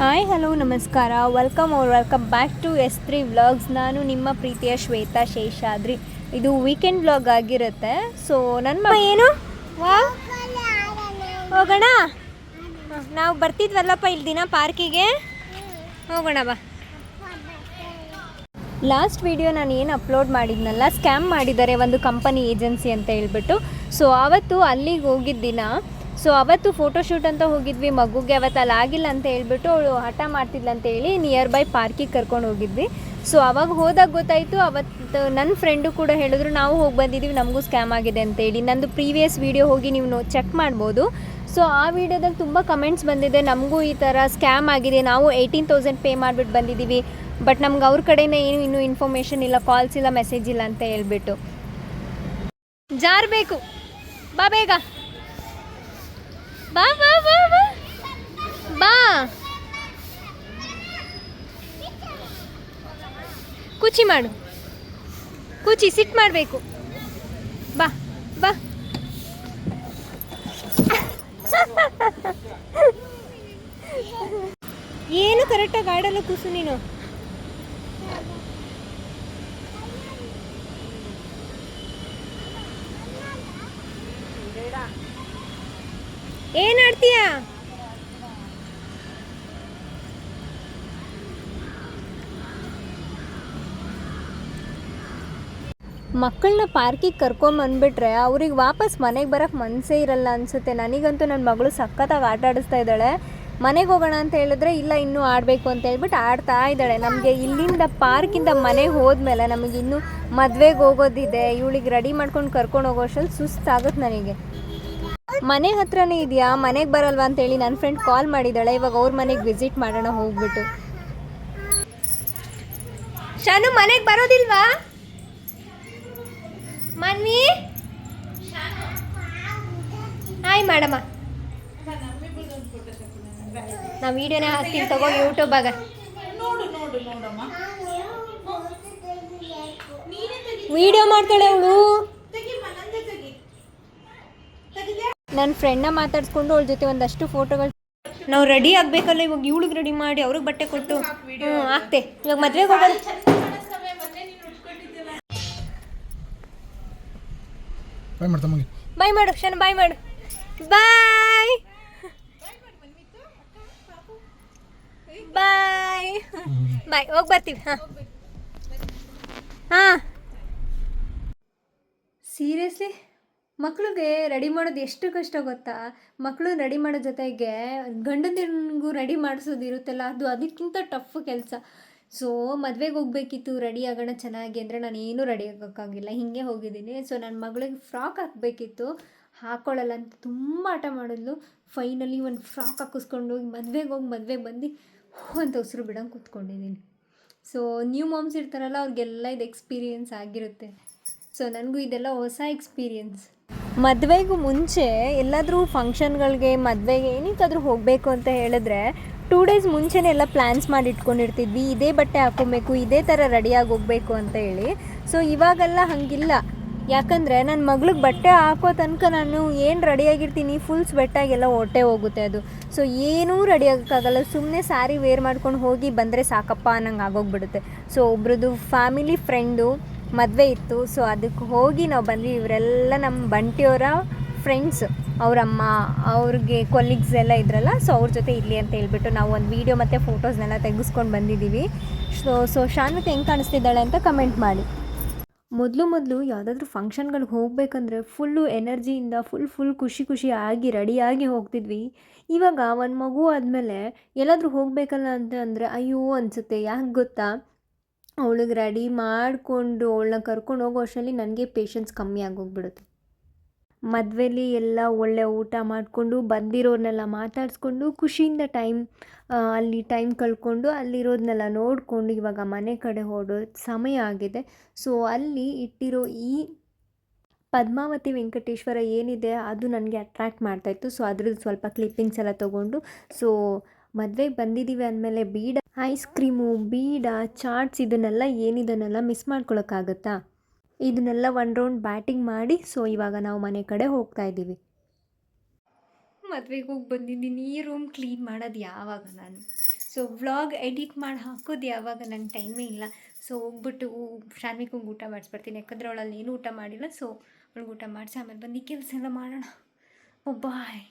Hi hello ನಮಸ್ಕಾರ welcome or welcome back to S three vlogs ನಾನು ನಿಮ್ಮ ಪ್ರೀತಿಯ ಶ್ವೇತಾ ಶೇಷಾದ್ರಿ. ಇದು ವೀಕೆಂಡ್ ವ್ಲಾಗ್ ಆಗಿರುತ್ತೆ. ಸೊ ನನ್ನ ಏನು? ವಾ? ಹೋಗೋಣ? ನಾವು ಬರ್ತಿದ್ವಲ್ಲಪ್ಪ ಇಲ್ಲಿ ದಿನ ಪಾರ್ಕಿಗೆ? ಹೋಗೋಣ ಬಾ. ಲಾಸ್ಟ್ ವಿಡಿಯೋ ನಾನು ಏನು ಅಪ್ಲೋಡ್ ಮಾಡಿದ್ನಲ್ಲ ಸ್ಕ್ಯಾಮ್ ಮಾಡಿದ್ದಾರೆ ಒಂದು ಕಂಪನಿ ಏಜೆನ್ಸಿ ಅಂತ ಹೇಳ್ಬಿಟ್ಟು. ಸೊ ಆವತ್ತು ಅಲ್ಲಿಗೆ ಹೋಗಿದ್ದ ದಿನ ಸೊ ಅವತ್ತು ಫೋಟೋಶೂಟ್ ಅಂತ ಹೋಗಿದ್ವಿ, ಮಗುಗೆ ಅವತ್ತು ಅಲ್ಲಿ ಆಗಿಲ್ಲ ಅಂತ ಹೇಳ್ಬಿಟ್ಟು ಅವಳು ಹಠ ಮಾಡ್ತಿದ್ಲು ಅಂತ ಹೇಳಿ ನಿಯರ್ ಬೈ ಪಾರ್ಕಿಗೆ ಕರ್ಕೊಂಡು ಹೋಗಿದ್ವಿ. ಸೊ ಅವಾಗ ಹೋದಾಗ ಗೊತ್ತಾಯಿತು, ಅವತ್ತು ನನ್ನ ಫ್ರೆಂಡು ಕೂಡ ಹೇಳಿದ್ರು, ನಾವು ಹೋಗಿ ಬಂದಿದ್ದೀವಿ ನಮಗೂ ಸ್ಕ್ಯಾಮ್ ಆಗಿದೆ ಅಂತೇಳಿ ನಂದು ಪ್ರೀವಿಯಸ್ ವೀಡಿಯೋ ಹೋಗಿ ನೀವು ಚೆಕ್ ಮಾಡ್ಬೋದು. ಸೊ ಆ ವಿಡಿಯೋದಲ್ಲಿ ತುಂಬ ಕಮೆಂಟ್ಸ್ ಬಂದಿದೆ, ನಮಗೂ ಈ ಥರ ಸ್ಕ್ಯಾಮ್ ಆಗಿದೆ, ನಾವು ಏಯ್ಟೀನ್ ತೌಸಂಡ್ ಪೇ ಮಾಡಿಬಿಟ್ಟು ಬಂದಿದ್ದೀವಿ ಬಟ್ ನಮ್ಗೆ ಅವ್ರ ಕಡೆಯಿಂದ ಏನು ಇನ್ನೂ ಇನ್ಫಾರ್ಮೇಷನ್ ಇಲ್ಲ ಕಾಲ್ಸ್ ಇಲ್ಲ ಮೆಸೇಜ್ ಇಲ್ಲ ಅಂತ ಹೇಳ್ಬಿಟ್ಟು. ಜಾರಬೇಕು, ಬಾ ಬೇಗ. ಬಾ ಬಾ ಬಾ ಬಾ ಬಾ ಕುಚಿ ಮಾಡು ಕುಚಿ ಸಿಟ್ ಮಾಡಬೇಕು ಬಾ ಬಾ ಏನು ಕರೆಕ್ಟಾಗಿ ಆಡಲ್ಲ ಕೂಸು ನೀನು ಏನ್ ಆಡ್ತೀಯಾ? ಮಕ್ಕಳನ್ನ ಪಾರ್ಕಿಗೆ ಕರ್ಕೊಂಬಂದ್ಬಿಟ್ರೆ ಅವ್ರಿಗೆ ವಾಪಸ್ ಮನೆಗೆ ಬರೋಕ್ಕೆ ಮನಸ್ಸೇ ಇರಲ್ಲ ಅನಿಸುತ್ತೆ. ನನಗಂತೂ ನನ್ನ ಮಗಳು ಸಖತ್ತಾಗಿ ಆಟ ಆಡಿಸ್ತಾ ಇದ್ದಾಳೆ. ಮನೆಗೆ ಹೋಗೋಣ ಅಂತ ಹೇಳಿದ್ರೆ, ಇಲ್ಲ, ಇನ್ನೂ ಆಡಬೇಕು ಅಂತ ಹೇಳ್ಬಿಟ್ಟು ಆಡ್ತಾ ಇದ್ದಾಳೆ. ನಮಗೆ ಇಲ್ಲಿಂದ ಪಾರ್ಕಿಂದ ಮನೆಗೆ ಹೋದ್ಮೇಲೆ ನಮಗೆ ಇನ್ನೂ ಮದುವೆಗೆ ಹೋಗೋದಿದೆ. ಇವಳಿಗೆ ರೆಡಿ ಮಾಡ್ಕೊಂಡು ಕರ್ಕೊಂಡು ಹೋಗೋ ಅಷ್ಟರಲ್ಲಿ ಸುಸ್ತಾಗುತ್ತೆ ನನಗೆ. ಮನೆ ಹತ್ರನೇ ಇದೆಯಾ? ಮನೆಗೆ ಬರಲ್ವಾ ಅಂತೇಳಿ ನನ್ನ ಫ್ರೆಂಡ್ ಕಾಲ್ ಮಾಡಿದ್ದಾಳೆ ಇವಾಗ ಅವ್ರ ಮನೆಗೆ ವಿಸಿಟ್ ಮಾಡೋಣ ಹೋಗ್ಬಿಟ್ಟು. ಶಾನು ಮನೆಗೆ ಬರೋದಿಲ್ವಾ? ಮನ್ವಿ? ಹಾಯ್ ಮಾಡಮ್ಮ ನಾ ವಿಡಿಯೋನೇ ಹಾಕ್ತೀನಿ ತಗೋ ಯೂಟ್ಯೂಬಾಗ ವಿಡಿಯೋ ಮಾಡ್ತಾಳೆ ಅವಳು. ನನ್ನ ಫ್ರೆಂಡ್ನ ಮಾತಾಡ್ಸ್ಕೊಂಡು ಅವಳ ಜೊತೆ ಒಂದಷ್ಟು ಫೋಟೋಗಳು ನಾವು ರೆಡಿ ಆಗಬೇಕಲ್ಲ ಇವಾಗ ಇವಳಿಗೆ ರೆಡಿ ಮಾಡಿ ಅವ್ರಿಗೆ ಬಟ್ಟೆ ಕೊಟ್ಟು. ಹ್ಞೂ ಆಗ್ತೆ. ಇವಾಗ ಮದುವೆಗೆ ಹೋಗೋದು ಬಾಯ್ ಮಾಡ್ತಾ ಮಗಿ ಬಾಯ್ ಮಾಡು ಕ್ಷಣ ಬಾಯ್ ಮಾಡು. ಬಾಯ್ ಬಾಯ್ ಬಾಯ್ ಹೋಗಿ ಬರ್ತೀವಿ ಹಾಂ. ಹಾಂ. ಸೀರಿಯಸ್ಲಿ ಮಕ್ಳಿಗೆ ರೆಡಿ ಮಾಡೋದು ಎಷ್ಟು ಕಷ್ಟ ಗೊತ್ತಾ? ಮಕ್ಕಳು ರೆಡಿ ಮಾಡೋ ಜೊತೆಗೆ ಗಂಡನಿಗೂ ರೆಡಿ ಮಾಡಿಸೋದು ಇರುತ್ತಲ್ಲ, ಅದು ಅದಕ್ಕಿಂತ ಟಫ್ ಕೆಲಸ. ಸೊ ಮದುವೆಗೆ ಹೋಗ್ಬೇಕಿತ್ತು ರೆಡಿ ಆಗೋಣ ಚೆನ್ನಾಗಿ ಅಂದರೆ ನಾನು ಏನೂ ರೆಡಿ ಆಗೋಕ್ಕಾಗಿಲ್ಲ. ಹೀಗೆ ಹೋಗಿದ್ದೀನಿ. ಸೊ ನನ್ನ ಮಗಳಿಗೆ ಫ್ರಾಕ್ ಹಾಕಬೇಕಿತ್ತು. ಹಾಕ್ಕೊಳ್ಳಲ್ಲ ಅಂತ ತುಂಬ ಆಟ ಮಾಡಿದ್ಲು. ಫೈನಲಿ ಒಂದು ಫ್ರಾಕ್ ಹಾಕಿಸ್ಕೊಂಡು ಹೋಗಿ ಮದುವೆಗೆ ಹೋಗಿ ಮದುವೆಗೆ ಬಂದು ಅಂತ ಉಸಿರು ಬಿಡಂಗೆ ಕೂತ್ಕೊಂಡಿದ್ದೀನಿ. ಸೊ ನ್ಯೂ ಮಾಮ್ಸ್ ಇರ್ತಾರಲ್ಲ, ಅವ್ರಿಗೆಲ್ಲ ಇದು ಎಕ್ಸ್ಪೀರಿಯನ್ಸ್ ಆಗಿರುತ್ತೆ. ಸೊ ನನಗೂ ಇದೆಲ್ಲ ಹೊಸ ಎಕ್ಸ್ಪೀರಿಯನ್ಸ್ ಮದುವೆಗೂ ಮುಂಚೆ ಎಲ್ಲಾದರೂ ಫಂಕ್ಷನ್ಗಳಿಗೆ ಮದುವೆಗೆ ಏನಕ್ಕಾದರೂ ಹೋಗಬೇಕು ಅಂತ ಹೇಳಿದ್ರೆ ಟೂ ಡೇಸ್ ಮುಂಚೆನೇ ಎಲ್ಲ ಪ್ಲ್ಯಾನ್ಸ್ ಮಾಡಿ ಇಟ್ಕೊಂಡಿರ್ತಿದ್ವಿ. ಇದೇ ಬಟ್ಟೆ ಹಾಕ್ಕೊಬೇಕು, ಇದೇ ಥರ ರೆಡಿಯಾಗಿ ಹೋಗಬೇಕು ಅಂತ ಹೇಳಿ. ಸೊ ಇವಾಗೆಲ್ಲ ಹಾಗಿಲ್ಲ. ಯಾಕಂದರೆ ನನ್ನ ಮಗ್ಳಿಗೆ ಬಟ್ಟೆ ಹಾಕೋ ತನಕ ನಾನು ಏನು ರೆಡಿಯಾಗಿರ್ತೀನಿ ಫುಲ್ ಸ್ವೆಟ್ಟಾಗೆಲ್ಲ ಹೊಟ್ಟೆ ಹೋಗುತ್ತೆ ಅದು. ಸೊ ಏನೂ ರೆಡಿಯಾಗೋಕ್ಕಾಗಲ್ಲ ಸುಮ್ಮನೆ ಸ್ಯಾರಿ ವೇರ್ ಮಾಡ್ಕೊಂಡು ಹೋಗಿ ಬಂದರೆ ಸಾಕಪ್ಪ ಅನ್ನಂಗೆ ಆಗೋಗ್ಬಿಡುತ್ತೆ. ಸೊ ಒಬ್ರದ್ದು ಫ್ಯಾಮಿಲಿ ಫ್ರೆಂಡು ಮದುವೆ ಇತ್ತು. ಸೊ ಅದಕ್ಕೆ ಹೋಗಿ ನಾವು ಬಂದ್ವಿ. ಇವರೆಲ್ಲ ನಮ್ಮ ಬಂಟಿಯವರ ಫ್ರೆಂಡ್ಸ್ ಅವರಮ್ಮ, ಅವ್ರಿಗೆ ಕೊಲೀಗ್ಸ್ ಎಲ್ಲ ಇದ್ರಲ್ಲ ಸೊ ಅವ್ರ ಜೊತೆ ಇರಲಿ ಅಂತ ಹೇಳ್ಬಿಟ್ಟು ನಾವು ಒಂದು ವೀಡಿಯೋ ಮತ್ತು ಫೋಟೋಸ್ನೆಲ್ಲ ತೆಗೆಸ್ಕೊಂಡು ಬಂದಿದ್ದೀವಿ. ಸೊ ಸೊ ಶಾನ್ವಿತ ಹೆಂಗೆ ಕಾಣಿಸ್ತಿದ್ದಾಳೆ ಅಂತ ಕಮೆಂಟ್ ಮಾಡಿ. ಮೊದಲು ಮೊದಲು ಯಾವುದಾದ್ರೂ ಫಂಕ್ಷನ್ಗಳಿಗೆ ಹೋಗಬೇಕಂದ್ರೆ ಫುಲ್ಲು ಎನರ್ಜಿಯಿಂದ ಫುಲ್ ಫುಲ್ ಖುಷಿ ಖುಷಿ ಆಗಿ ರೆಡಿಯಾಗಿ ಹೋಗ್ತಿದ್ವಿ. ಇವಾಗ ಒಂದು ಮಗು ಆದಮೇಲೆ ಎಲ್ಲಾದರೂ ಹೋಗಬೇಕಲ್ಲ ಅಂತ ಅಂದರೆ, ಅಯ್ಯೋ, ಅನಿಸುತ್ತೆ. ಯಾಕೆ ಗೊತ್ತಾ? ಅವಳಿಗೆ ರೆಡಿ ಮಾಡಿಕೊಂಡು ಅವಳನ್ನ ಕರ್ಕೊಂಡು ಹೋಗೋ ಅಷ್ಟರಲ್ಲಿ ನನಗೆ ಪೇಷನ್ಸ್ ಕಮ್ಮಿ ಆಗೋಗ್ಬಿಡುತ್ತೆ. ಮದುವೆಲಿ ಎಲ್ಲ ಒಳ್ಳೆ ಊಟ ಮಾಡಿಕೊಂಡು ಬಂದಿರೋರ್ನೆಲ್ಲ ಮಾತಾಡಿಸ್ಕೊಂಡು ಖುಷಿಯಿಂದ ಟೈಮ್ ಅಲ್ಲಿ ಟೈಮ್ ಕಳ್ಕೊಂಡು ಅಲ್ಲಿರೋದನ್ನೆಲ್ಲ ನೋಡಿಕೊಂಡು ಇವಾಗ ಮನೆ ಕಡೆ ಹೊರಡೋ ಸಮಯ ಆಗಿದೆ. ಸೊ ಅಲ್ಲಿ ಇಟ್ಟಿರೋ ಈ ಪದ್ಮಾವತಿ ವೆಂಕಟೇಶ್ವರ ಏನಿದೆ ಅದು ನನಗೆ ಅಟ್ರ್ಯಾಕ್ಟ್ ಮಾಡ್ತಾಯಿತ್ತು ಸೊ ಅದ್ರದ್ದು ಸ್ವಲ್ಪ ಕ್ಲಿಪ್ಪಿಂಗ್ಸ್ ಎಲ್ಲ ತೊಗೊಂಡು. ಸೊ ಮದುವೆಗೆ ಬಂದಿದ್ದೀವಿ ಅಂದಮೇಲೆ ಬೀಡ, ಐಸ್ ಕ್ರೀಮು, ಬೀಡ, ಚಾಟ್ಸ್ ಇದನ್ನೆಲ್ಲ ಏನಿದನ್ನೆಲ್ಲ ಮಿಸ್ ಮಾಡ್ಕೊಳಕ್ಕಾಗತ್ತಾ? ಇದನ್ನೆಲ್ಲ ಒನ್ ರೌಂಡ್ ಬ್ಯಾಟಿಂಗ್ ಮಾಡಿ, ಸೊ ಇವಾಗ ನಾವು ಮನೆ ಕಡೆ ಹೋಗ್ತಾ ಇದ್ದೀವಿ. ಮದುವೆಗೆ ಹೋಗಿ ಬಂದಿದ್ದೀನಿ ಈ ರೂಮ್ ಕ್ಲೀನ್ ಮಾಡೋದು ಯಾವಾಗ ನಾನು? ಸೊ ವ್ಲಾಗ್ ಎಡಿಟ್ ಮಾಡಿ ಹಾಕೋದು ಯಾವಾಗ? ನಂಗೆ ಟೈಮೇ ಇಲ್ಲ. ಸೊ ಹೋಗ್ಬಿಟ್ಟು ಶಾನ್ವಿಗೆ ಊಟ ಮಾಡಿಸ್ಬರ್ತೀನಿ. ಯಾಕಂದರೆ ಅವಳಲ್ಲಿ ಏನು ಊಟ ಮಾಡಿಲ್ಲ, ಸೊ ಅವಳಿಗೆ ಊಟ ಮಾಡಿಸಿ ಆಮೇಲೆ ಬಂದು ಕೆಲಸ ಎಲ್ಲ ಮಾಡೋಣ. ಬಾಯ್.